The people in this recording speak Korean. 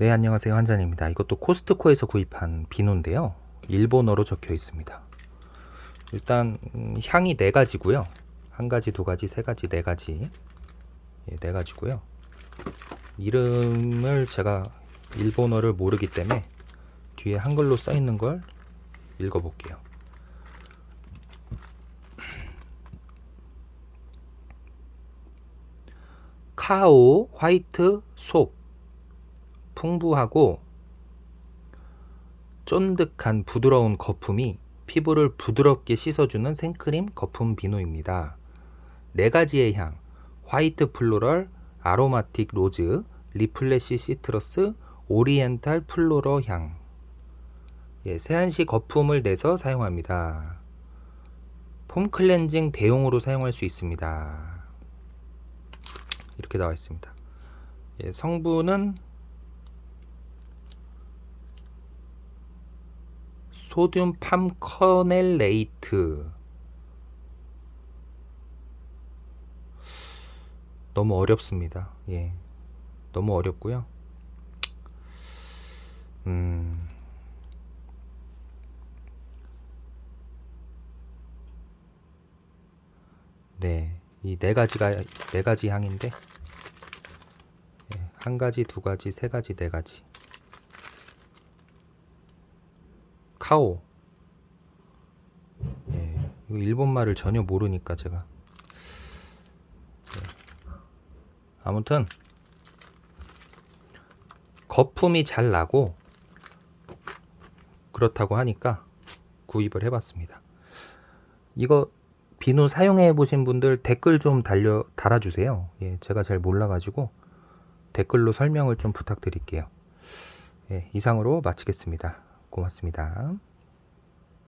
네, 안녕하세요. 한잔입니다. 이것도 코스트코에서 구입한 비누인데요. 일본어로 적혀 있습니다. 일단 음, 향이 네 가지고요. 한 가지, 두 가지, 세 가지, 네 가지. 예, 네 가지고요. 이름을 제가 일본어를 모르기 때문에 뒤에 한글로 써 있는 걸 읽어 볼게요. 카오 화이트 속 풍부하고 쫀득한 부드러운 거품이 피부를 부드럽게 씻어주는 생크림 거품 비누입니다. 네 가지의 향, 화이트 플로럴, 아로마틱 로즈, 리플래시 시트러스, 오리엔탈 플로러 향. 예, 세안시 거품을 내서 사용합니다. 폼 클렌징 대용으로 사용할 수 있습니다. 이렇게 나와 있습니다. 예, 성분은 소듐 팜커넬레이트 너무 어렵습니다. 예. 너무 어렵고요. 음. 네. 이 네 가지가 네 가지 향인데 예, 한 가지, 두 가지, 세 가지, 네 가지. 카오. 예, 이거 일본 말을 전혀 모르니까 제가. 예. 아무튼 거품이 잘 나고 그렇다고 하니까 구입을 해봤습니다. 이거 비누 사용해 보신 분들 댓글 좀 달려 달아주세요. 예, 제가 잘 몰라가지고 댓글로 설명을 좀 부탁드릴게요. 예, 이상으로 마치겠습니다. 고맙습니다.